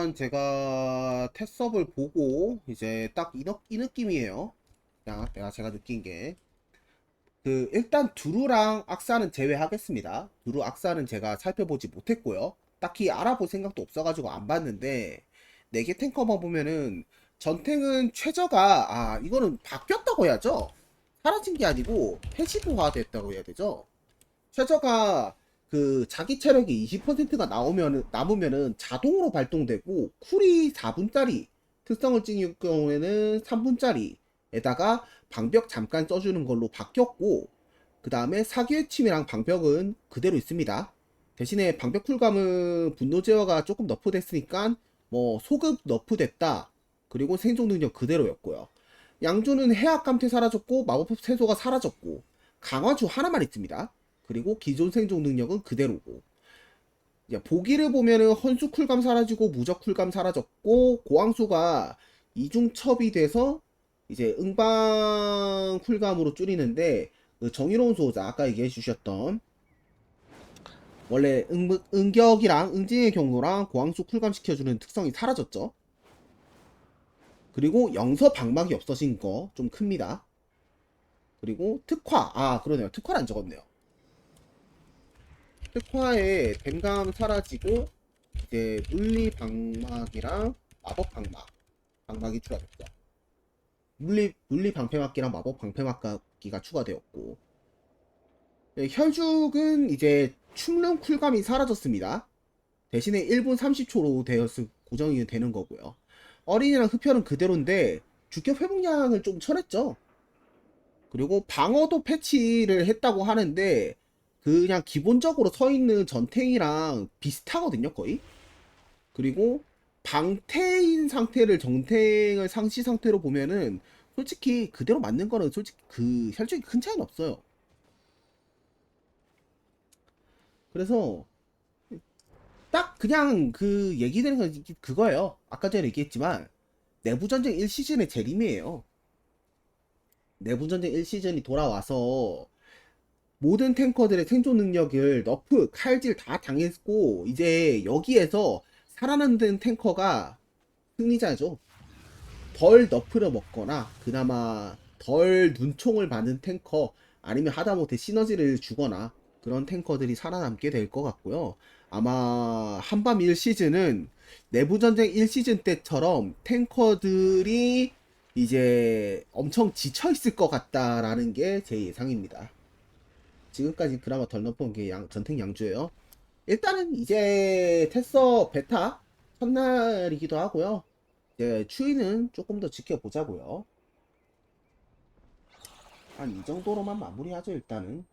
일단 제가 테스업을 보고 이제 딱이이 느낌이에요. 내가 제가 느낀 게. 그 일단 두루랑 악사는 제외하겠습니다. 두루 악사는 제가 살펴보지 못했고요. 딱히 알아볼 생각도 없어가지고 안 봤는데 네 개 탱커만 보면은 전탱은 최저가 아 이거는 바뀌었다고 해야죠. 사라진 게 아니고 패시브화 됐다고 해야 되죠. 최저가 그 자기 체력이 20%가 나오면 남으면은 자동으로 발동되고 쿨이 4분짜리 특성을 찍을 경우에는 3분짜리에다가 방벽 잠깐 써주는 걸로 바뀌었고 그 다음에 사기의 침이랑 방벽은 그대로 있습니다. 대신에 방벽 쿨감은 분노 제어가 조금 너프됐으니까 뭐 소급 너프됐다. 그리고 생존 능력 그대로였고요. 양조는 해악 감퇴 사라졌고 마법 세소가 사라졌고 강화주 하나만 있습니다. 그리고 기존 생존 능력은 그대로고 보기를 보면은 헌수 쿨감 사라지고 무적 쿨감 사라졌고 고항수가 이중 첩이 돼서 이제 응방 쿨감으로 줄이는데 그 정의로운 수호자 아까 얘기해 주셨던 원래 응, 응격이랑 응징의 경로랑 고항수 쿨감 시켜주는 특성이 사라졌죠. 그리고 영서 방막이 없어진 거 좀 큽니다. 그리고 특화 아 그러네요 특화를 안 적었네요. 특화에 뱀감 사라지고 이제 물리 방막이랑 마법 방막 방막이 추가됐죠. 물리 물리 방패막기랑 마법 방패막기가 추가되었고 네, 혈죽은 이제 충룡 쿨감이 사라졌습니다. 대신에 1분 30초로 되었을 고정이 되는 거고요. 어린이랑 흡혈은 그대로인데 주격 회복량을 좀 쳐냈죠. 그리고 방어도 패치를 했다고 하는데 그냥 기본적으로 서 있는 전탱이랑 비슷하거든요, 거의. 그리고 방태인 상태를 정탱을 상시 상태로 보면은 솔직히 그대로 맞는 거는 솔직히 그 혈중이 큰 차이는 없어요. 그래서 딱 그냥 그 얘기되는 건 그거예요. 아까 전에 얘기했지만 내부 전쟁 1시즌의 재림이에요. 내부 전쟁 1시즌이 돌아와서 모든 탱커들의 생존 능력을 너프, 칼질 다 당했고 이제 여기에서 살아남는 탱커가 승리자죠. 덜 너프를 먹거나 그나마 덜 눈총을 받는 탱커 아니면 하다못해 시너지를 주거나 그런 탱커들이 살아남게 될 것 같고요. 아마 한밤 1시즌은 내부전쟁 1시즌 때처럼 탱커들이 이제 엄청 지쳐있을 것 같다라는 게 제 예상입니다. 지금까지 그나마 덜 높은 게 양, 전탱 양주예요. 일단은 이제 테서 베타 첫날이기도 하고요. 이제 추위는 조금 더 지켜보자고요. 한 이 정도로만 마무리하죠 일단은.